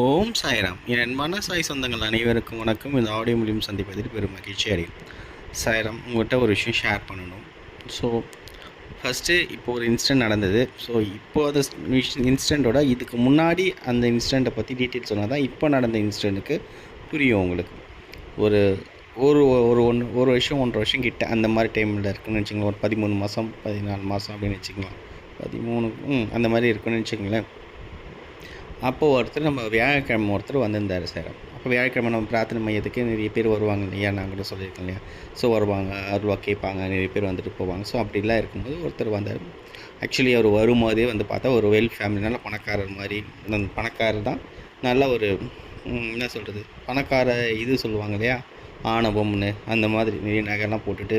ஓம் சாய்ராம். என் அன்பான சாய் சொந்தங்கள் அனைவருக்கும் வணக்கம். இந்த ஆடியோ மூலியம் சந்திப்பதில் பெரும் மகிழ்ச்சி அடையும் சாய்ராம் உங்கள்கிட்ட ஒரு விஷயம் ஷேர் பண்ணணும். ஸோ ஃபஸ்ட்டு இப்போ ஒரு இன்சிடென்ட் நடந்தது. ஸோ இப்போ அது இன்சிடெண்ட்டோட இதுக்கு முன்னாடி அந்த இன்சிடெண்ட்டை பற்றி டீட்டெயில்ஸ் சொன்னால் தான் இப்போ நடந்த இன்சிடெண்ட்டுக்கு புரியும் உங்களுக்கு. ஒரு ஒரு ஒரு ஒன்று ஒரு வருஷம் ஒன்றரை வருஷம் கிட்ட அந்த மாதிரி டைமில் இருக்குன்னு வச்சுங்களேன் ஒரு பதிமூணு மாதம் பதினாலு மாதம் அப்படின்னு வச்சுக்கலாம் பதிமூணு அந்த மாதிரி இருக்குன்னு வச்சுக்கோங்களேன். அப்போது ஒருத்தர் நம்ம வியாழக்கிழமை ஒருத்தர் வந்திருந்தார் சார். அப்போ வியாழக்கிழமை நம்ம பிரார்த்தனை மையத்துக்கு நிறைய பேர் வருவாங்க இல்லையா? நான் கூட சொல்லியிருக்கேன் இல்லையா? ஸோ வருவாங்க அருவா கேட்பாங்க நிறைய பேர் வந்துட்டு போவாங்க. ஸோ அப்படிலாம் இருக்கும்போது ஒருத்தர் வந்தார். ஆக்சுவலி அவர் வரும்போதே வந்து பார்த்தா ஒரு வெல் ஃபேமிலினால பணக்காரர் மாதிரி. அந்த பணக்காரர் தான் நல்ல ஒரு என்ன சொல்கிறது பணக்கார இது சொல்லுவாங்க இல்லையா? ஆணவம்னு அந்த மாதிரி நிறைய நகைலாம் போட்டுட்டு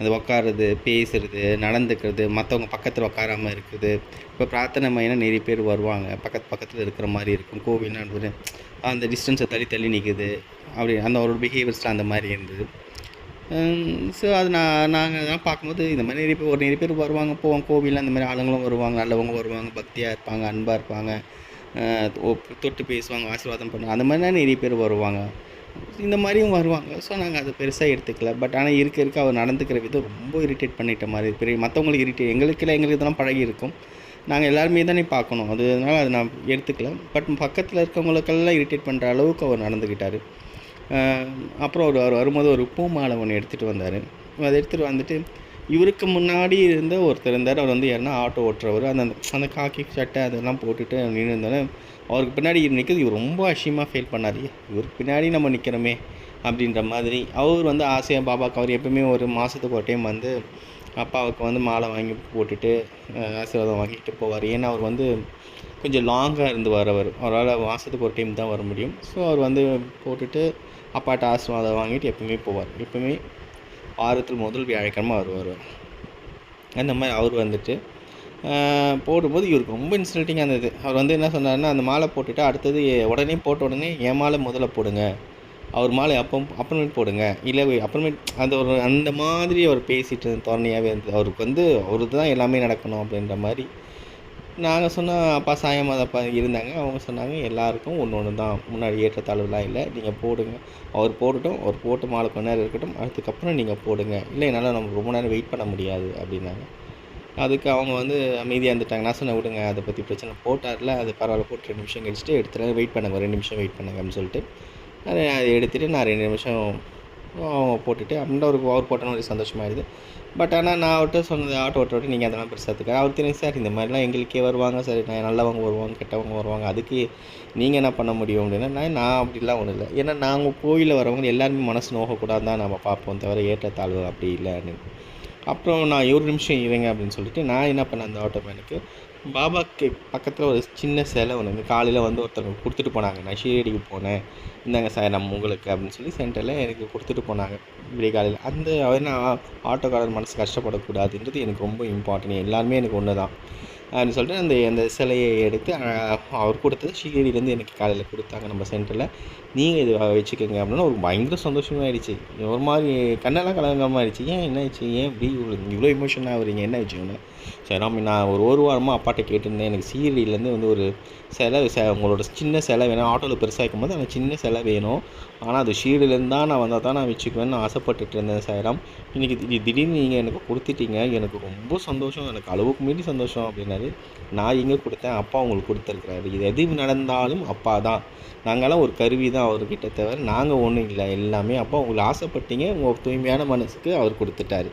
அது உட்காருறது பேசுறது நடந்துக்கிறது மற்றவங்க பக்கத்தில் உட்காராமல் இருக்குது. இப்போ பிரார்த்தனை மையம் நிறைய பேர் வருவாங்க. பக்கத்து பக்கத்தில் இருக்கிற மாதிரி இருக்கும். கோவில்னா அந்த டிஸ்டன்ஸை தள்ளி தள்ளி நிற்குது அப்படி அந்த ஒரு பிஹேவியர்ஸில் அந்த மாதிரி இருந்தது. ஸோ அது நான் நாங்கள் அதெல்லாம் பார்க்கும்போது இந்த மாதிரி நிறைய பேர் ஒரு நிறைய பேர் வருவாங்க. போவோம். கோவிலில் அந்த மாதிரி ஆளுங்களும் வருவாங்க. நல்லவங்க வருவாங்க. பக்தியாக இருப்பாங்க. அன்பாக இருப்பாங்க. தொட்டு பேசுவாங்க. ஆசீர்வாதம் பண்ணுவாங்க. அந்த மாதிரிலாம் நிறைய பேர் வருவாங்க. இந்த மாதிரியும் வருவாங்க. ஸோ நாங்கள் அதை பெருசாக எடுத்துக்கல. பட் ஆனால் இருக்க இருக்க அவர் நடந்துக்கிற விதம் ரொம்ப இரிட்டேட் பண்ணிட்ட மாதிரி பெரிய மற்றவங்களுக்கு இரிட்டேட் எங்களுக்குலாம் எங்களுக்கு இதெல்லாம் பழகி இருக்கும் நாங்கள் எல்லாருமே தானே பார்க்கணும். அது அதனால் அதை நான் எடுத்துக்கல. பட் பக்கத்தில் இருக்கவங்களுக்கெல்லாம் இரிட்டேட் பண்ணுற அளவுக்கு அவர் நடந்துக்கிட்டார். அப்புறம் அவர் அவர் வரும்போது ஒரு பூ மாலை ஒன்று எடுத்துகிட்டு வந்தார். அதை எடுத்துகிட்டு வந்துட்டு இவருக்கு முன்னாடி இருந்த ஒருத்தர் இருந்தார். அவர் வந்து யாருன்னா ஆட்டோ ஓட்டுறவர். அந்த அந்த காக்கி சட்டை அதெல்லாம் போட்டுட்டு நின்று இருந்தாலும் அவருக்கு பின்னாடி நிற்கிறது இவர் ரொம்ப அசியமாக ஃபீல் பண்ணார். இவருக்கு பின்னாடி நம்ம நிற்கிறோமே அப்படின்ற மாதிரி. அவர் வந்து ஆசையாக பாபாவுக்கு அவர் எப்பவுமே ஒரு மாதத்துக்கு ஒரு டைம் வந்து அப்பாவுக்கு வந்து மாலை வாங்கி போட்டுட்டு ஆசீர்வாதம் வாங்கிட்டு போவார். ஏன்னா அவர் வந்து கொஞ்சம் லாங்காக இருந்து வரவர் அவரால் மாதத்துக்கு ஒரு டைம் தான் வர முடியும். ஸோ அவர் வந்து போட்டுட்டு அப்பாட்ட ஆசீர்வாதம் வாங்கிட்டு எப்பவுமே போவார். எப்பவுமே வாரத்தில் முதல் வியாழக்கிழமை அவர் வருவார். அந்த மாதிரி அவர் வந்துட்டு போடும்போது இவருக்கு ரொம்ப இன்சல்ட்டிங்காக இருந்தது. அவர் வந்து என்ன சொன்னாருன்னா அந்த மாலை போட்டுவிட்டு அடுத்தது உடனே போட்ட உடனே என் மாலை முதல்ல போடுங்க. அவர் மாலை அப்போ அப்புறமேட் போடுங்க. இல்லை அப்புறமேட் அந்த ஒரு அந்த மாதிரி அவர் பேசிட்டு தோரணையாகவே இருந்தது. அவருக்கு வந்து அவருக்கு தான் எல்லாமே நடக்கணும் அப்படின்ற மாதிரி நாங்கள் சொன்னால் அப்பா சாயமாக அப்பா இருந்தாங்க. அவங்க சொன்னாங்க எல்லாருக்கும் ஒன்று ஒன்று தான். முன்னாடி ஏற்றத்தாழ்வுலாம் இல்லை. நீங்கள் போடுங்க. அவர் போடட்டும். அவர் போட்டு மாலை கொஞ்ச நேரம் இருக்கட்டும். அதுக்கப்புறம் நீங்கள் போடுங்க. இல்லை என்னால் நம்ம ரொம்ப நேரம் வெயிட் பண்ண முடியாது அப்படின்னாங்க. அதுக்கு அவங்க வந்து அமைதியாக இருந்துட்டாங்க. நான் சொன்னேன் விடுங்க. அதை பற்றி பிரச்சனை போட்டார்ல. அது பரவாயில்ல. போட்டு ரெண்டு நிமிஷம் கழிச்சுட்டு எடுத்துகிட்டு வெயிட் பண்ணுங்க. ரெண்டு நிமிஷம் வெயிட் பண்ணுங்க. அப்படின்னு சொல்லிட்டு. அதை எடுத்துகிட்டு நான் ரெண்டு நிமிஷம் போட்டுட்டு அப்படின்ற ஒரு அவர் போட்டோன்னு ஒரு சந்தோஷமாயிடுது பட் ஆனால் நான் அவர்கிட்ட சொன்னது ஆட்டோ ஓட்டோட்டு நீங்கள் அதெல்லாம் பெருசாக எடுத்துக்க அவர் தெரியும் சார் இந்த மாதிரிலாம் எங்களுக்கே வருவாங்க சரி. நான் நல்லவங்க வருவாங்க கெட்டவங்க வருவாங்க. அதுக்கு நீங்கள் என்ன பண்ண முடியும்? அப்படின்னா நான் நான் அப்படிலாம் ஒன்றும் இல்லை. ஏன்னா நாங்கள் கோயிலில் வரவங்க எல்லாருமே மனசு நோகக்கூடாது தான் நம்ம பார்ப்போம் தவிர ஏற்றத்தாழ்வு அப்படி இல்லைன்னு. அப்புறம் நான் ஒரு நிமிஷம் இருங்க அப்படின்னு சொல்லிட்டு நான் என்ன பண்ணேன் அந்த ஆட்டோ மேனுக்கு பாபாக்கு பக்கத்தில் ஒரு சின்ன சிலை ஒன்று காலையில் வந்து ஒருத்தர் கொடுத்துட்டு போனாங்க. நான் ஷீரடிக்கு போனேன். இந்தாங்க சார் நம்ம உங்களுக்கு அப்படின்னு சொல்லி சென்டரில் எனக்கு கொடுத்துட்டு போனாங்க. இப்படி காலையில். அந்த நான் ஆட்டோக்காரர் மனசு கஷ்டப்படக்கூடாதுன்றது எனக்கு ரொம்ப இம்பார்ட்டன்ட் எல்லாருமே எனக்கு ஒன்று தான் அப்படின்னு சொல்லிட்டு அந்த அந்த சிலையை எடுத்து அவர் கொடுத்தது ஷீரடியிலேருந்து எனக்கு காலையில் கொடுத்தாங்க நம்ம சென்டரில் நீங்கள் இது வச்சுக்கோங்க அப்படின்னா ஒரு பயங்கர சந்தோஷமாக ஆயிடுச்சு. ஒரு மாதிரி கண்ணெல்லாம் கலங்காமல் ஆயிடுச்சு. ஏன் என்ன ஆச்சு? ஏன் இப்படி இவ்வளோ இவ்வளோ இமோஷனாக ஆகுறீங்க என்ன வச்சுக்கோங்க சரி நம்ம நான் ஒரு ஒரு வாரமாக அப்பாட்ட கேட்டிருந்தேன். எனக்கு சீரடியிலேருந்து வந்து ஒரு சிலை உங்களோட சின்ன சிலை வேணும் ஆட்டோவில் பெருசாக இருக்கும்போது அந்த சின்ன சிலை வேணும். ஆனால் அது ஷீரடியிலேருந்து தான் நான் வந்தால் தான் நான் வச்சுக்குவேன்னு ஆசைப்பட்டுட்டு இருந்தேன் சாய்ராம். இன்றைக்கி திடீர்னு நீங்கள் எனக்கு கொடுத்துட்டீங்க. எனக்கு ரொம்ப சந்தோஷம். எனக்கு அளவுக்கு மீறி சந்தோஷம் அப்படின்னாரு. நான் எங்கே கொடுத்தேன்? அப்பா உங்களுக்கு கொடுத்துருக்குறாரு. இது எது நடந்தாலும் அப்பா தான். நாங்களாம் ஒரு கருவி தான். அவர்கிட்ட தவிர நாங்கள் ஒன்றும் இல்லை எல்லாமே. அப்போ உங்களுக்கு ஆசைப்பட்டீங்க உங்கள் தூய்மையான மனசுக்கு அவர் கொடுத்துட்டாரு.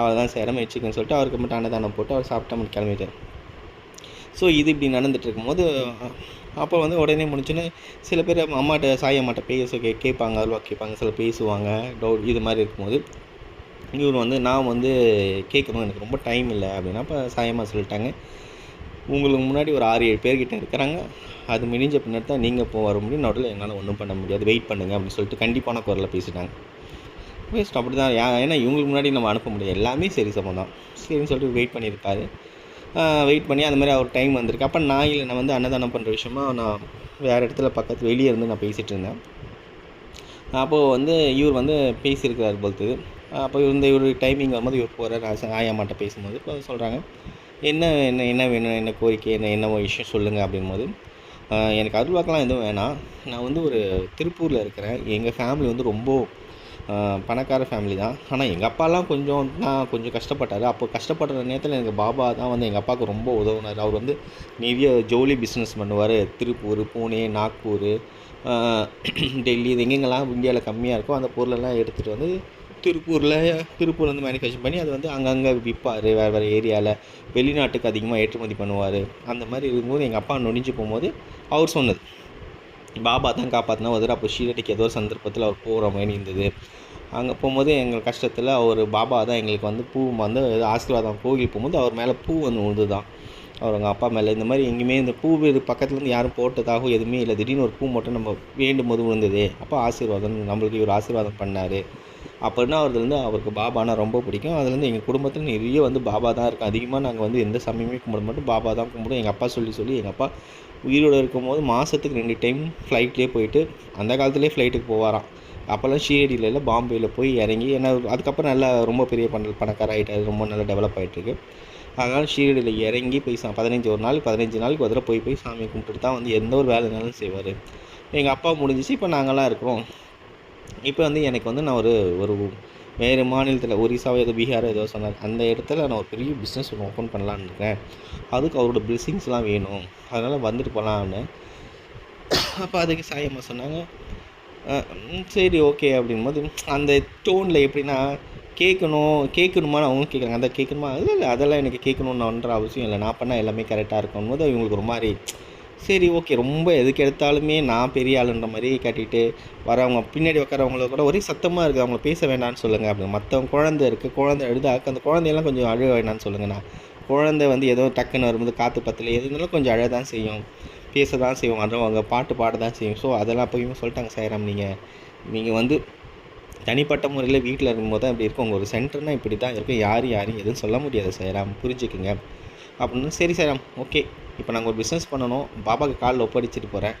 அவர் சேரம் வச்சுக்கன்னு சொல்லிட்டு அவருக்கு மட்டும் அன்னதானம் போட்டு அவர் சாப்பிட்டா மட்டும் கிளம்பிட்டார். ஸோ இது இப்படி நடந்துட்டு இருக்கும்போது அப்போ வந்து உடனே முடிச்சுன்னு சில பேர் அம்மாட்ட சாய் அம்மாட்ட பேச கே கேட்பாங்க அல்வா கேட்பாங்க சில பேசுவாங்க டவுட் இது மாதிரி இருக்கும்போது. இவர் வந்து நான் வந்து கேட்கணும் எனக்கு ரொம்ப டைம் இல்லை அப்படின்னா அப்போ சாயமாக சொல்லிட்டாங்க உங்களுக்கு முன்னாடி ஒரு ஆறு ஏழு பேர்கிட்ட இருக்கிறாங்க. அது மினிஞ்ச பின்னாடி தான் நீங்கள் போக வர முடியும். நடுவில் என்னால் ஒன்றும் பண்ண முடியாது. வெயிட் பண்ணுங்க அப்படின்னு சொல்லிட்டு கண்டிப்பான குரலில் பேசிட்டாங்க. வேஸ்ட் அப்படி தான் ஏன்னா இவங்களுக்கு முன்னாடி நம்ம அனுப்ப முடியாது. எல்லாமே சரி சமம் தான் சரின்னு சொல்லிட்டு வெயிட் பண்ணியிருப்பாரு வெயிட் பண்ணி அந்த மாதிரி அவர் டைம் வந்திருக்கு. அப்போ நான் இல்லை நான் வந்து அன்னதானம் பண்ணுற விஷயமா நான் வேறு இடத்துல பக்கத்து வெளியே இருந்து நான் பேசிகிட்டு இருந்தேன். அப்போது வந்து இவர் வந்து பேசியிருக்கிறார் பொறுத்து அப்போ இந்த இவர் டைமிங் வரும்போது இவர் போகிறார் ஆயாமாட்ட பேசும்போது இப்போ சொல்கிறாங்க என்ன என்ன என்ன வேணும் என்ன கோரிக்கை என்ன என்ன விஷயம் சொல்லுங்கள் அப்படிங்கும்போது எனக்கு அருள்வாக்கெலாம் எதுவும் வேணாம். நான் வந்து ஒரு திருப்பூரில் இருக்கிறேன். எங்கள் ஃபேமிலி வந்து ரொம்ப பணக்கார ஃபேமிலி தான். ஆனால் எங்கள் அப்பாலாம் கொஞ்சம் நான் கொஞ்சம் கஷ்டப்பட்டார். அப்போ கஷ்டப்படுற நேரத்தில் எனக்கு பாபா தான் வந்து எங்கள் அப்பாவுக்கு ரொம்ப உதவுனார். அவர் வந்து நிறைய ஜோலி பிஸ்னஸ் பண்ணுவார். திருப்பூர் பூனே நாக்பூர் டெல்லி இது எங்கெங்கெல்லாம் இந்தியாவில் கம்மியாக இருக்கோ அந்த பொருளெல்லாம் எடுத்துகிட்டு வந்து திருப்பூரில் திருப்பூர் வந்து மேனுஃபேக்சர் பண்ணி அது வந்து அங்கங்கே விற்பார் வேறு வேறு ஏரியாவில் வெளிநாட்டுக்கு அதிகமாக ஏற்றுமதி பண்ணுவார். அந்த மாதிரி இருக்கும்போது எங்கள் அப்பா நொடிஞ்சு போகும்போது அவர் சொன்னது. பாபா தான் காப்பாற்றினா ஒரு அப்போ ஷீரடிக்கு ஏதோ ஒரு சந்தர்ப்பத்தில் அவர் போகிற மாதிரி இருந்தது. அங்கே போகும்போது எங்கள் கஷ்டத்தில் அவர் பாபா தான் எங்களுக்கு வந்து பூ வந்து ஆசீர்வாதம் கோவில் போகும்போது அவர் மேலே பூ வந்து உழுது தான் அவர் எங்கள் அப்பா மேலே இந்த மாதிரி எங்கேயுமே இந்த பூ இது பக்கத்துலேருந்து யாரும் போட்டதாகவும் எதுவுமே இல்லை. திடீர்னு ஒரு பூ மட்டும் நம்ம வேண்டும் போது விழுந்தது அப்போ ஆசீர்வாதம் நம்மளுக்கு இவர் ஆசீர்வாதம் பண்ணார். அப்படின்னா அவர்லேருந்து அவருக்கு பாபானா ரொம்ப பிடிக்கும். அதுலேருந்து எங்கள் குடும்பத்தில் நிறைய வந்து பாபா தான் இருக்கும் அதிகமாக நாங்கள் வந்து எந்த சமயமே கும்பிட மாட்டோம். பாபா தான் கும்பிடுவோம். எங்கள் அப்பா சொல்லி சொல்லி எங்கள் அப்பா உயிரோடு இருக்கும்போது மாதத்துக்கு ரெண்டு டைம் ஃப்ளைட்லேயே போயிட்டு அந்த காலத்துலேயே ஃப்ளைட்டுக்கு போவாராம். அப்போல்லாம் ஷீரடியில் இல்லை பாம்பேயில் போய் இறங்கி ஏன்னா அதுக்கப்புறம் நல்லா ரொம்ப பெரிய பண்ண பணக்கார ஆகிட்டாரு ரொம்ப நல்லா டெவலப் ஆகிட்டுருக்கு அதனால் ஷீரடியில் இறங்கி போய் சா பதினஞ்சு ஒரு நாள் பதினஞ்சு நாளைக்கு அதில் போய் போய் சாமி கும்பிட்டுட்டு தான் வந்து எந்த ஒரு வேலைனாலும் செய்வார். எங்கள் அப்பா முடிஞ்சிச்சு. இப்போ நாங்களாம் இருக்கிறோம். இப்போ வந்து எனக்கு வந்து நான் ஒரு ஒரு வேறு மாநிலத்தில் ஒரிசாவோ ஏதோ பீகாரோ ஏதோ சொன்னார் அந்த இடத்துல நான் ஒரு பெரிய பிஸ்னஸ் ஒன்று ஓப்பன் பண்ணலான்னு இருக்கேன். அதுக்கு அவரோட பிளெஸிங்ஸ்லாம் வேணும். அதனால் வந்துட்டு போகலான்னு அப்போ அதுக்கு சாயம்மா சொன்னாங்க சரி ஓகே அப்படின்போது அந்த டோனில் எப்படின்னா கேட்கணும் கேட்கணுமான்னு அவங்க கேட்குறாங்க அந்த கேட்கணுமா? இல்லை இல்லை அதெல்லாம் எனக்கு கேட்கணுன்னு கேட்கணுன்ற அவசியம் இல்லை. நான் பண்ணால் எல்லாமே கரெக்டாக இருக்கும் போது இவங்களுக்கு ஒரு மாதிரி சரி ஓகே. ரொம்ப எதுக்கு எடுத்தாலுமே நான் பெரிய ஆளுன்ற மாதிரி காட்டிட்டு வரவங்க பின்னாடி உட்காரவங்கள கூட ஒரே சத்தமாக இருக்குது அவங்கள பேச வேண்டாம்னு சொல்லுங்கள் அப்படி மற்றவங்க குழந்தை இருக்குது குழந்தை எழுதாக்க அந்த குழந்தையெல்லாம் கொஞ்சம் அழுக வேண்டாம்னு சொல்லுங்கண்ணா குழந்தை வந்து ஏதோ டக்குன்னு வரும்போது காற்று பத்தல எது இருந்தாலும் கொஞ்சம் அழ தான் செய்யும். பேச தான் செய்வோம் அவங்க பாட்டு பாட தான் செய்யும். ஸோ அதெல்லாம் அப்போயுமே சொல்லிட்டாங்க சாய்ராம் நீங்கள் நீங்கள் வந்து தனிப்பட்ட முறையில் வீட்டில் இருக்கும்போது தான் இப்படி இருக்கும். உங்கள் ஒரு சென்டர்னால் இப்படி தான் இருக்கும். யார் யாரும் எதுவும் சொல்ல முடியாது சாய்ராம். புரிஞ்சுக்குங்க. அப்படின்னு. சரி சேராம் ஓகே. இப்போ நாங்கள் ஒரு பிஸ்னஸ் பண்ணணும் பாபாவுக்கு காலில் ஒப்படைச்சிட்டு போகிறேன்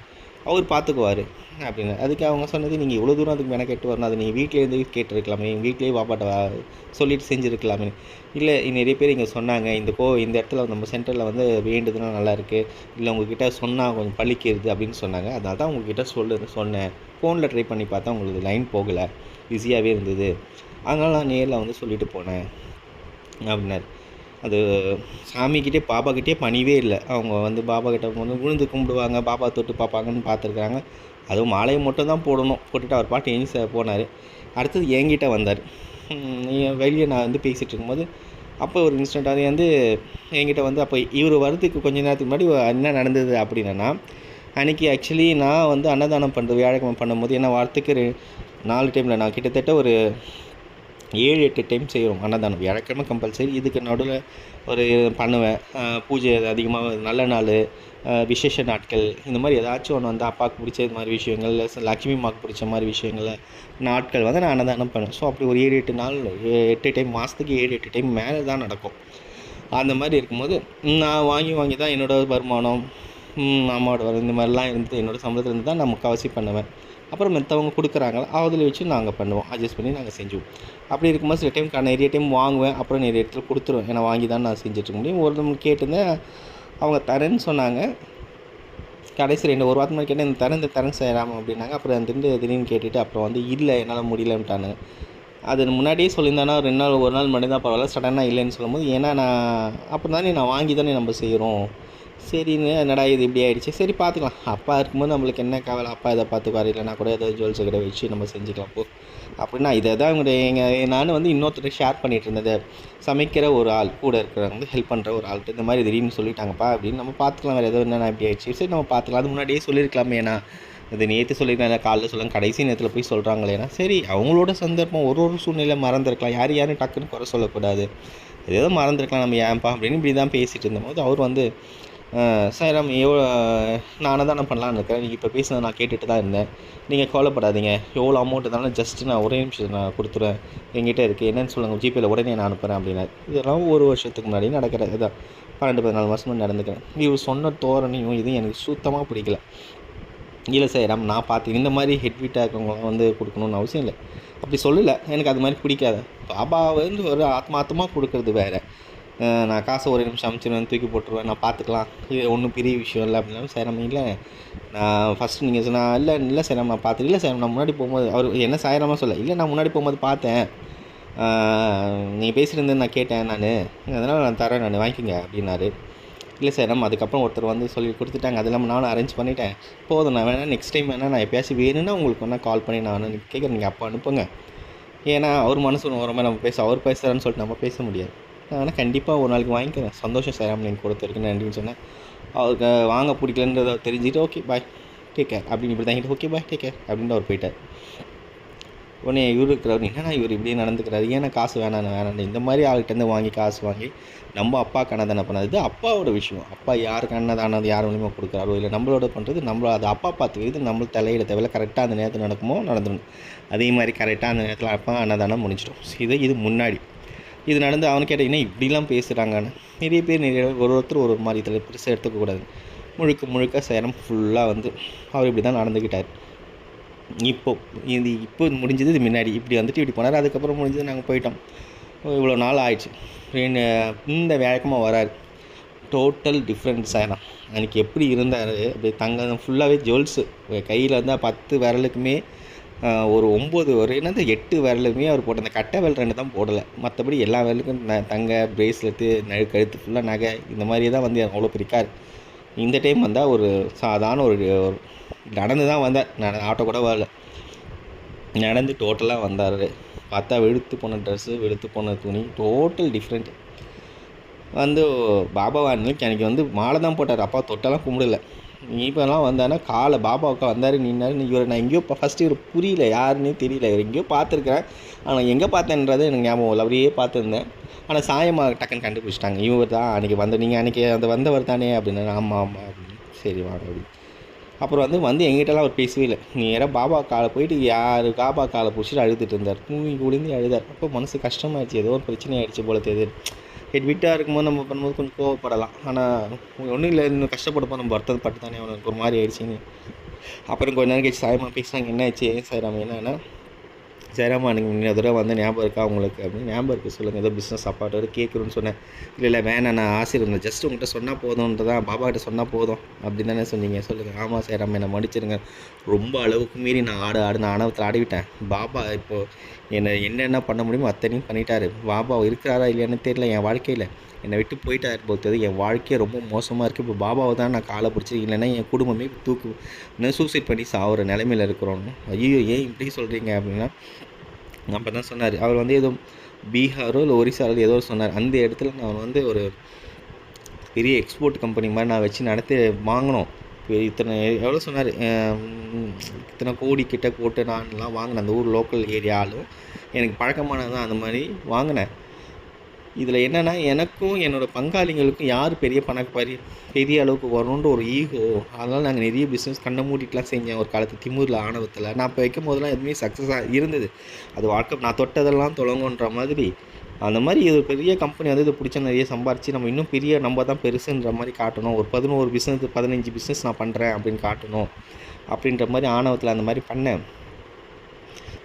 அவர் பார்த்துக்குவார் அப்படின்னு. அதுக்கு அவங்க சொன்னது நீங்கள் இவ்வளோ தூரம் அதுக்கு மெனக்கெட்டு வரணும் அது நீங்கள் வீட்டிலேருந்து கேட்டிருக்கலாமே வீட்லேயே பாப்பாட்ட சொல்லிட்டு செஞ்சுருக்கலாமே. இல்லை நிறைய பேர் இங்கே சொன்னாங்க இந்த கோ இந்த இடத்துல நம்ம சென்டரில் வந்து வேண்டுதுன்னா நல்லாயிருக்கு இல்லை உங்ககிட்ட சொன்னால் கொஞ்சம் பழிக்கிறது அப்படின்னு சொன்னாங்க. அதனால தான் உங்ககிட்ட சொல்லு சொன்னேன். ஃபோனில் ட்ரை பண்ணி பார்த்தா உங்களுக்கு லைன் போகலை ஈஸியாகவே இருந்தது. அதனால நான் நேரில் வந்து சொல்லிட்டு போனேன் அப்படின்னாரு. அது சாமிக்கிட்டே பாபாக்கிட்டே பணிவே இல்லை. அவங்க வந்து பாபா கிட்ட வந்து விழுந்து கும்பிடுவாங்க பாபா தொட்டு பார்ப்பாங்கன்னு பார்த்துருக்குறாங்க. அதுவும் மாலையை மட்டும் தான் போடணும். போட்டுட்டு அவர் பாட்டு எழுந்து போனார். அடுத்தது என்கிட்ட வந்தார். வெளியே நான் வந்து பேசிகிட்டு இருக்கும்போது அப்போ ஒரு இன்ஸ்டன்ட் அது வந்து என்கிட்ட வந்து அப்போ இவர் வரதுக்கு கொஞ்ச நேரத்துக்கு முன்னாடி என்ன நடந்தது அப்படின்னா அன்றைக்கி ஆக்சுவலி நான் வந்து அன்னதானம் பண்ணுறது வியாழக்கிழமை பண்ணும்போது என்ன வாரத்துக்கு நாலு டைமில் நான் கிட்டத்தட்ட ஒரு ஏழு எட்டு டைம் செய்கிறோம் அன்னதானம் வியாழக்கிழமை கம்பல்சரி இதுக்கு நடுவில் ஒரு பண்ணுவேன். பூஜை அதிகமாக நல்ல நாள் விசேஷ நாட்கள் இந்த மாதிரி ஏதாச்சும் ஒன்று வந்து அப்பாவுக்கு பிடிச்ச இது மாதிரி விஷயங்கள் லக்ஷ்மி அம்மாவுக்கு பிடிச்ச மாதிரி விஷயங்கள் நாட்கள் வந்து நான் அன்னதானம் பண்ணுவேன். ஸோ அப்படி ஒரு ஏழு எட்டு நாள் எட்டு டைம் மாதத்துக்கு ஏழு எட்டு டைம் மேலே தான் நடக்கும். அந்த மாதிரி இருக்கும்போது நான் வாங்கி வாங்கி தான் என்னோடய வருமானம் அம்மாவோட வரும் இந்த மாதிரிலாம் இருந்து என்னோடய சம்பளத்துலேருந்து தான் நான் முக்கால்வாசி பண்ணுவேன். அப்புறம் மற்றவங்க கொடுக்குறாங்களா அதில் வச்சு நாங்கள் பண்ணுவோம். அட்ஜஸ்ட் பண்ணி நாங்கள் செஞ்சுவோம். அப்படி இருக்கும்போது சில டைம் நான் நிறைய டைம் வாங்குவேன். அப்புறம் நிறைய இடத்துல கொடுத்துருவேன். ஏன்னா வாங்கி தான் நான் செஞ்சுட்டு இருக்க முடியும். ஒரு கேட்டிருந்தேன். அவங்க தரேன்னு சொன்னாங்க. கடைசி ரெண்டு ஒரு வாரத்துக்கு கேட்டேன் இந்த தரேன் இந்த தரேன் செய்யலாமா அப்படின்னாங்க. அப்புறம் திடீர்னு திடீர்னு கேட்டுட்டு அப்புறம் வந்து இல்லை என்னால் முடியலன்ட்டானுங்க. அது முன்னாடியே சொல்லியிருந்தானா ரெண்டு நாள் ஒரு நாள் மட்டும்தான் பரவாயில்ல. சடனாக இல்லைன்னு சொல்லும்போது ஏன்னா நான் அப்போ தானே நான் வாங்கி தானே நம்ம செய்கிறோம் சரின்னு என்னடா இது இப்படி ஆயிடுச்சு? சரி பார்த்துக்கலாம். அப்பா இருக்கும்போது நம்மளுக்கு என்ன கவலை? அப்பா இதை பார்த்துக்குவார்? இல்லைனா கூட ஏதாவது ஜுவல்ஸ் கடை வச்சு நம்ம செஞ்சுக்கலாம். போ. அப்படின்னா இதை தான் இவங்க எங்கள் நான் வந்து இன்னொருத்தர் ஷேர் பண்ணிட்டு இருந்தது சமைக்கிற ஒரு ஆள் கூட இருக்கிறவங்க வந்து ஹெல்ப் பண்ணுற ஒரு ஆள்கிட்ட இந்த மாதிரி திடீர்னு சொல்லிட்டாங்கப்பா அப்படின்னு நம்ம பார்த்துக்கலாம். வேறு ஏதோ என்னென்ன இப்படி ஆயிடுச்சு. சரி நம்ம பார்த்துக்கலாம். அது முன்னாடியே சொல்லியிருக்கலாமே ஏன்னா இது நேற்று சொல்லியிருந்தேன் காலைல சொல்லுங்க. கடைசி நேரத்தில் போய் சொல்கிறாங்களேனா சரி அவங்களோட சந்தர்ப்பம் ஒரு ஒரு சூழ்நிலை மறந்துருக்கலாம். யார் யாரும் டக்குன்னு குறை சொல்லக்கூடாது. ஏதோ மறந்துருக்கலாம் நம்ம ஏன்ப்பா அப்படின்னு இப்படி தான் பேசிகிட்டு இருந்தபோது அவர் வந்து சார் எவ்வளோ நான் அன்னதானம் பண்ணலான்னு இருக்கேன். நீங்கள் இப்போ பேசினது நான் கேட்டுட்டு தான் இருந்தேன். நீங்கள் கவலைப்படாதீங்க. எவ்வளோ அமௌண்ட் இருந்தாலும் ஜஸ்ட்டு நான் ஒரே நிமிஷம் நான் கொடுத்துருவேன். எங்கிட்ட இருக்குது என்னன்னு சொல்லுங்கள் ஜிபேயில் உடனே நான் அனுப்புகிறேன் அப்படின்னாரு இதெல்லாம் ஒரு வருஷத்துக்கு முன்னாடி நடக்கிற இதான். பன்னெண்டு பதினாலு மாதம் முன்னாடி நடந்துக்கிறேன். இவர் சொன்ன தோரணையும் இதுவும் எனக்கு சுத்தமாக பிடிக்கல. இல்லை சார் ராம் நான் பார்த்து இந்த மாதிரி ஹெட்விட்டாக இருக்கவங்களாம் வந்து கொடுக்கணும்னு அவசியம் இல்லை. அப்படி சொல்லலை. எனக்கு அது மாதிரி பிடிக்காது. பாபா வந்து ஒரு ஆத்மார்த்தமாக கொடுக்கறது வேறு. நான் காசை ஒரு நிமிஷம் அனுப்பிச்சிடுவேன் தூக்கி போட்டுருவேன் நான் பார்த்துக்கலாம். இது ஒன்றும் பெரிய விஷயம் இல்லை அப்படின்னா சேரம் இல்லை. நான் ஃபஸ்ட்டு நீங்கள் சொன்னால் இல்லை இல்லை சார் நான் பார்த்துட்டு இல்லை சார் நான் முன்னாடி போகும்போது அவர் என்ன சாயிரமாக சொல்ல இல்லை நான் முன்னாடி போகும்போது பார்த்தேன். நீங்கள் பேசியிருந்தேன்னு நான் கேட்டேன் நான். அதனால் நான் தரேன் நான் வாங்கிக்கோங்க அப்படின்னாரு. இல்லை சார் நம்ம அதுக்கப்புறம் ஒருத்தர் வந்து சொல்லி கொடுத்துட்டாங்க அது இல்லாமல் நானும் அரேஞ்ச் பண்ணிட்டேன். போதும் நான் வேணால் நெக்ஸ்ட் டைம் வேணால் நான் எப்பயாச்சும் வேணும்னா உங்களுக்கு வேணால் கால் பண்ணி நான் கேட்குறேன் நீங்கள் அப்போ அனுப்புங்க. ஏன்னா அவர் மனசு வர மாதிரி நம்ம பேச அவர் பேசுகிறான்னு சொல்லிட்டு நம்ம பேச முடியாது. நான் வேணால் கண்டிப்பாக ஒரு நாளைக்கு வாங்கிக்கிறேன். சந்தோஷம் சார் நீங்கள் கொடுத்துருக்குன்னு நன்றின்னு சொன்னேன் அவருக்கு வாங்க பிடிக்கலன்றதை தெரிஞ்சுட்டு ஓகே பாய் டேக் கேர் அப்படின்னு இப்படி தாங்கிட்டு ஓகே பாய் டேக் கேர் அப்படின்ட்டு அவர் போயிட்டார். உடனே இவர் இருக்கிறவர் என்னன்னா இவர் இப்படியே நடந்துக்கிறாரு? ஏன்னா காசு வேணாம் வேணாம் இந்த மாதிரி ஆள்கிட்டேருந்து வாங்கி காசு வாங்கி நம்ம அப்பா அன்னதானம் பண்ணது. இது அப்பாவோட விஷயம். அப்பா யாருக்கு அன்னதானது யார் மூலியமாக கொடுக்குறாரோ இல்லை நம்மளோட பண்ணுறது நம்மள அது அப்பா பார்த்துக்கிறது நம்ம தலையிட தேவையில்ல. கரெக்டாக அந்த நேரத்தில் நடக்குமோ நடந்துடும் அதே மாதிரி கரெக்டாக அந்த நேரத்தில் அப்பா அன்னதானம் முடிஞ்சிடும். இது இது முன்னாடி. இது நடந்து அவனு கேட்டால் இப்படிலாம் பேசுகிறாங்கன்னு நிறைய பேர் நிறைய ஒரு ஒருத்தர் ஒரு ஒரு மாதிரி இதில் பெருசாக எடுத்துக்கக்கூடாது. முழுக்க முழுக்க சேரம் ஃபுல்லாக வந்து அவர் இப்படி தான் நடந்துக்கிட்டார். இப்போ இது இப்போ முடிஞ்சது இது முன்னாடி. இப்படி வந்துட்டு இப்படி போனார் அதுக்கப்புறம் முடிஞ்சது நாங்கள் போயிட்டோம். இவ்வளோ நாள் ஆயிடுச்சு. இந்த வேகமாக வராரு. டோட்டல் டிஃப்ரெண்ட் சேரம் அன்றைக்கி எப்படி இருந்தார்? அப்படி தங்க ஃபுல்லாகவே ஜுவல்ஸு கையில் இருந்தால் பத்து விரலுக்குமே ஒரு ஒம்பது ஒரு என்னது எட்டு விரலுமே அவர் போட்ட அந்த கட்டை விரல் ரெண்டு தான் போடலை. மற்றபடி எல்லா விரலுக்கும் ந தங்க பிரேஸ்லெட்டு நழு கழுத்து ஃபுல்லாக நகை இந்த மாதிரி தான் வந்து அவ்வளோ பிரிக்கார். இந்த டைம் வந்தால் ஒரு சாதாரண ஒரு நடந்து தான் வந்தார். நட ஆட்டோ கூட வரல. நடந்து டோட்டலாக வந்தார். பார்த்தா வெளுத்து போன ட்ரெஸ்ஸு வெளுத்து போன துணி டோட்டல் டிஃப்ரெண்ட் வந்து பாபாவை எனக்கு வந்து மாலை தான் போட்டார். அப்பா தொட்டெல்லாம் கும்பிடல. இப்போலாம் வந்தானா காலை பாபா பாபாவுக்கு வந்தார் நின்னாரு. இவர் நான் எங்கேயோ இப்போ ஃபஸ்ட்டு இவர் புரியல யாருன்னு தெரியல. இவர் எங்கேயோ பார்த்துருக்குறேன். ஆனால் எங்கே பார்த்தேன்றது எனக்கு ஞாபகம் இல்லை. அப்படியே பார்த்துருந்தேன். ஆனால் சாயமாக டக்குன்னு கண்டுபிடிச்சிட்டாங்க. இவர் தான் அன்றைக்கி வந்த நீங்கள் அன்றைக்கி அந்த வந்தவர் தானே அப்படின்னு. ஆமாம் ஆமாம் அப்படின்னு. சரி வாங்க அப்படின்னு. அப்புறம் வந்து வந்து எங்கிட்டலாம் அவர் பேசவே இல்லை. நேராக பாபா காலை போயிட்டு யார் பாபா காலை பிடிச்சிட்டு அழுதுட்டு இருந்தார். தூங்கி குளிந்து அழுதார். அப்போ மனசு கஷ்டமாயிடுச்சு. ஏதோ ஒரு பிரச்சனை ஆயிடுச்சு போல தெரியுது. வீட்டாக இருக்கும்போது நம்ம பண்ணும்போது கொஞ்சம் கோவப்படலாம். ஆனால் ஒன்றும் இல்லை இன்னும் கஷ்டப்படுப்போம் நம்ம வருத்தப்பட்டு தானே அவனுக்கு ஒரு மாதிரி ஆயிடுச்சுன்னு. அப்புறம் கொஞ்ச நேரம் கழிச்சு சாயமாக பேசினாங்க என்ன ஆச்சு? ஏன் சாயராமா என்னன்னா ஜெயராமா எனக்கு இன்னொரு தடவை வந்து ஞாபகம் இருக்கா உங்களுக்கு அப்படின்னு ஞாபகம் இருக்குது சொல்லுங்கள் ஏதோ பிஸ்னஸ் சாப்பாடு கேட்குறோன்னு சொன்னேன். இல்லை இல்லை வேணாம் நான் ஆசை இருந்தேன். ஜஸ்ட் உங்கள்கிட்ட சொன்னால் போதும்ன்றதான். பாபா கிட்ட சொன்னால் போதும் அப்படின்னு தானே சொன்னீங்க. சொல்லுங்கள் ஆமாம் சார் என்னை மன்னிச்சிருங்க. ரொம்ப அளவுக்கு மீறி நான் ஆடு ஆடு நான் ஆணவத்தில் ஆடிவிட்டேன். பாபா இப்போது என்னை என்னென்ன பண்ண முடியுமோ அத்தனையும் பண்ணிட்டாரு. பாபா இருக்கிறாரா இல்லையான்னு தெரியல என் வாழ்க்கையில். என்னை விட்டு போயிட்டாரு போகிறது என் வாழ்க்கையே ரொம்ப மோசமாக இருக்குது இப்போ பாபாவை தான் நான் காலை பிடிச்சி இல்லைன்னா என் குடும்பமே தூக்கு சூசைட் பண்ணி சாவுற நிலமையில் இருக்கிறோன்னு ஐயோ ஏன் இப்படி சொல்கிறீங்க அப்படின்னா அப்போ தான் சொன்னார். அவர் வந்து ஏதோ பீகாரோ இல்லை ஒரிசாரோ ஏதோ சொன்னார். அந்த இடத்துல நான் வந்து ஒரு பெரிய எக்ஸ்போர்ட் கம்பெனி மாதிரி நான் வச்சு நடத்தி வாங்கினோம். இப்போ இத்தனை எவ்வளோ சொன்னார்? இத்தனை கோடி கிட்ட போட்டு நான்லாம் வாங்கினேன். அந்த ஊர் லோக்கல் ஏரியாலும் எனக்கு பழக்கமானது தான் அந்த மாதிரி வாங்கினேன். இதில் என்னென்னா எனக்கும் என்னோடய பங்காளிங்களுக்கும் யார் பெரிய பணக்காரி பெரிய அளவுக்கு வரணுன்ற ஒரு ஈகோ. அதனால் நாங்கள் நிறைய பிஸ்னஸ் கண்ணை மூடிட்டுலாம் செஞ்சேன் ஒரு காலத்து திமுரில் ஆணவத்தில். நான் இப்போ வைக்கும் போதெல்லாம் எதுவுமே சக்ஸஸாக இருந்தது. அது வாழ்க்கை நான் தொட்டதெல்லாம் தொடங்குன்ற மாதிரி. அந்த மாதிரி இது ஒரு பெரிய கம்பெனி வந்து இது பிடிச்ச நிறைய சம்பாரித்து நம்ம இன்னும் பெரிய நம்ம தான் பெருசுன்ற மாதிரி காட்டணும். ஒரு பதினோரு பிஸ்னஸ் பதினஞ்சு பிஸ்னஸ் நான் பண்ணுறேன் அப்படின்னு காட்டணும். அப்படின்ற மாதிரி ஆணவத்தில் அந்த மாதிரி பண்ணேன்.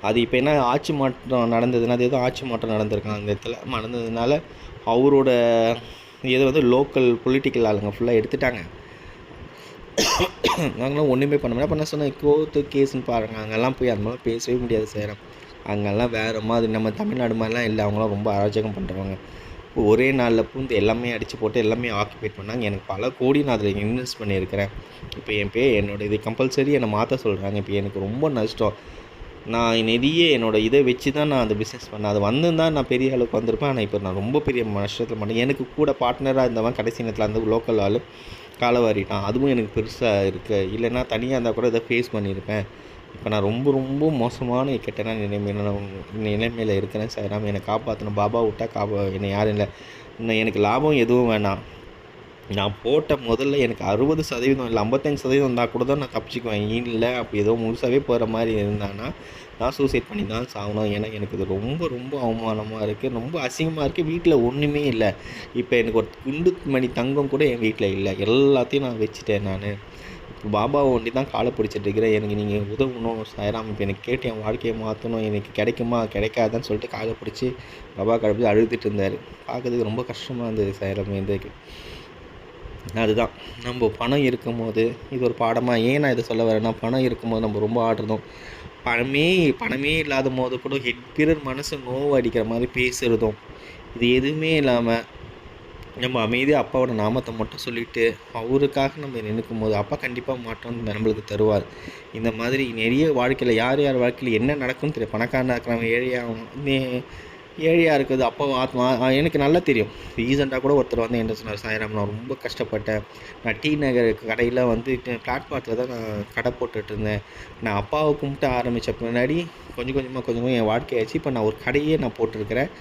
அது இப்போ என்ன ஆட்சி மாற்றம் நடந்ததுன்னா அது ஏதோ ஆட்சி மாற்றம் நடந்திருக்காங்க அந்த இடத்துல. நடந்ததுனால அவரோட இதை வந்து லோக்கல் பொலிட்டிக்கல் ஆளுங்க ஃபுல்லாக எடுத்துட்டாங்க. நாங்களாம் ஒன்றுமே பண்ண முடியாது. அப்போ நான் சொன்னேன் கோத்து கேஸ்ன்னு பாருங்க அங்கெல்லாம் போய் அந்த மாதிரி பேசவே முடியாது சேரம் அங்கெல்லாம் வேறு மாதிரி நம்ம தமிழ்நாடு மாதிரிலாம் இல்லை அவங்களாம் ரொம்ப அராஜகம் பண்ணுறவங்க ஒரே நாளில் பூந்து எல்லாமே அடித்து போட்டு எல்லாமே ஆக்குபேட் பண்ணாங்க. எனக்கு பல கோடி நான் அதில் இன்வெஸ்ட் பண்ணியிருக்கிறேன். இப்போ என் பே என்னோட இது கம்பல்சரி என்னை மாற்ற சொல்கிறாங்க இப்போ எனக்கு ரொம்ப நஷ்டம். நான் நிறைய என்னோட இதை வச்சு தான் நான் அந்த பிஸ்னஸ் பண்ணேன். அது வந்திருந்தா நான் பெரிய அளவுக்கு வந்திருப்பேன். ஆனால் இப்போ நான் ரொம்ப பெரிய நஷ்டத்தில் பண்ணேன் எனக்கு கூட பார்ட்னராக இருந்தவன் கடைசி நேரத்தில் அந்த லோக்கல் ஆள் காலவாரிட்டான். அதுவும் எனக்கு பெருசாக இருக்குது இல்லைன்னா தனியாக இருந்தால் கூட இதை ஃபேஸ் பண்ணியிருப்பேன். இப்போ நான் ரொம்ப ரொம்ப மோசமான கெட்டன நிலைமையில நான் நிலைமையில் இருக்கிறேன். சார் என்னை காப்பாற்றணும் பாபா விட்டா காப்பா என்னை யாரும் இல்லை. இன்னும் எனக்கு லாபம் எதுவும் வேணாம். நான் போட்ட முதல்ல எனக்கு அறுபது சதவீதம் இல்லை ஐம்பத்தஞ்சு சதவீதம் இருந்தால் கூட தான் நான் தப்பிச்சுக்குவேன். இல்லை அப்போ ஏதோ முழுசாகவே போகிற மாதிரி இருந்தானா நான் சூசைட் பண்ணி தான் சாகணும். ஏன்னா எனக்கு இது ரொம்ப ரொம்ப அவமானமாக இருக்குது ரொம்ப அசிங்கமாக இருக்குது வீட்டில் ஒன்றுமே இல்லை. இப்போ எனக்கு ஒரு குண்டு மணி தங்கம் கூட என் வீட்டில் இல்லை. எல்லாத்தையும் நான் வச்சுட்டேன் நான். பாபா ஒண்டி தான் காலை பிடிச்சிட்டு இருக்கிறேன். எனக்கு நீங்கள் உதவணும் சாயராம். இப்போ எனக்கு கேட்டு என் வாழ்க்கையை மாற்றணும். எனக்கு கிடைக்குமா கிடைக்காதான்னு சொல்லிட்டு காலை பிடிச்சி பாபா காலை அழுதுட்டு இருந்தார். பார்க்கறதுக்கு ரொம்ப கஷ்டமாக இருந்தது சாயராம். எந்தக்கு அதுதான். நம்ம பணம் இருக்கும்போது இது ஒரு பாடமாக ஏன் நான் இதை சொல்ல வரேன்னா பணம் இருக்கும்போது நம்ம ரொம்ப ஆடுறதும் பணமே பணமே இல்லாத போது கூட ஹெட் பிறர் மனசு நோவு அடிக்கிற மாதிரி பேசுகிறதும் இது எதுவுமே இல்லாமல் நம்ம அமைதியாக அப்பாவோட நாமத்தை மட்டும் சொல்லிவிட்டு அவருக்காக நம்ம நினைக்கும் போது அப்பா கண்டிப்பாக மாற்றம் நம்மளுக்கு தருவார். இந்த மாதிரி நிறைய வாழ்க்கையில் யார் யார் வாழ்க்கையில் என்ன நடக்கும்னு தெரியும் பணக்காரனாக இருக்கிறவங்க ஏழையாக ஏழையாக இருக்குது. அப்போ ஆத்மா எனக்கு நல்லா தெரியும். ரீசெண்டாக கூட ஒருத்தர் வந்து என்ன சொன்னார் சாய்ராம் நான் ரொம்ப கஷ்டப்பட்டேன். நான் டி நகர் கடையில் வந்து பிளாட்பாரத்தில் தான் நான் கடை போட்டுட்டு இருந்தேன். நான் அப்பாவை கும்பிட்டு ஆரம்பித்த பின்னாடி கொஞ்சம் கொஞ்சமாக கொஞ்சம் கொஞ்சம் என் வாழ்க்கையாச்சு இப்போ நான் ஒரு கடையே நான் போட்டிருக்கிறேன்.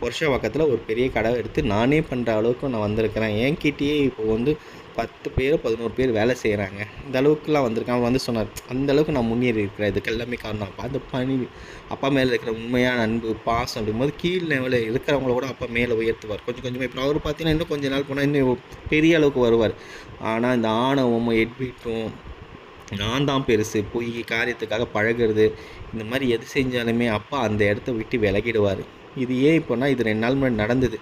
புருஷவாக்கத்தில் ஒரு பெரிய கடை எடுத்து நானே பண்ணுற அளவுக்கு நான் வந்திருக்கிறேன். என்கிட்டயே இப்போ வந்து பத்து பேர் பதினோரு பேர் வேலை செய்கிறாங்க இந்த அளவுக்குலாம் வந்திருக்கேன் அவர் வந்து சொன்னார் அந்த அளவுக்கு நான் முன்னேறி இருக்கிறேன். இதுக்கு எல்லாமே காரணம். அப்பா அந்த பணி அப்பா மேலே இருக்கிற உண்மையான அன்பு பாசம் அப்படிங்கும்போது கீழ் லெவலில் இருக்கிறவங்கள கூட அப்பா மேலே உயர்த்துவார். கொஞ்சம் கொஞ்சமாக இப்போ அவர் பார்த்தீங்கன்னா இன்னும் கொஞ்ச நாள் போனால் இன்னும் பெரிய அளவுக்கு வருவார். ஆனால் இந்த ஆணவம் எட்விட்டும் நான் தான் பெருசு. போய் காரியத்துக்காக பழகுறது இந்த மாதிரி எது செஞ்சாலுமே அப்பா அந்த இடத்த விட்டு விலகிடுவார். இது ஏன் இப்போனா இது ரெண்டு நாள் முன்னாடி நடந்தது.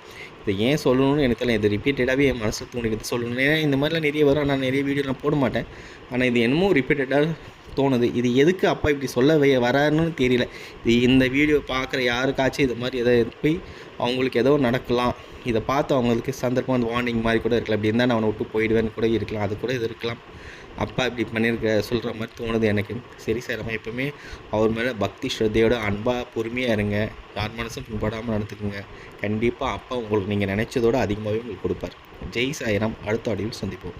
இதை ஏன் சொல்லணும்னு எனக்கு தெரியல. இது ரிப்பீட்டடாகவே என் மனசில் தூண்டிக்கிட்டு சொல்லணும் ஏன்னா இந்த மாதிரிலாம் நிறைய வரும். நான் நிறைய வீடியோ நான் போட மாட்டேன். ஆனால் இது என்னமோ ரிப்பீட்டடாக தோணுது. இது எதுக்கு அப்பா இப்படி சொல்ல வை- வராருன்னு தெரியல. இது இந்த வீடியோ பார்க்குற யாருக்காச்சும் இது மாதிரி எதாவது போய் அவங்களுக்கு ஏதோ நடக்கலாம். இதை பார்த்து அவங்களுக்கு சந்தர்ப்பம் அந்த வார்னிங் மாதிரி கூட இருக்கலாம். இப்படி இருந்தால் நான் அவனை விட்டு போயிடுவேன்னு கூட இருக்கலாம். அது கூட இது இருக்கலாம். அப்பா இப்படி பண்ணியிருக்க சொல்கிற மாதிரி தோணுது எனக்கு. சரி சார் நம்ம எப்போவுமே அவர் மேலே பக்தி ஸ்ரத்தையோட அன்பாக பொறுமையாக இருங்க. யார் மனசும் பின்படாமல் நடத்துக்குங்க கண்டிப்பாக அப்பா உங்களுக்கு நீங்கள் நினச்சதோட அதிகமாகவே உங்களுக்கு கொடுப்பார். ஜெய் சாயிராம் அடுத்த அடியில் சந்திப்போம்.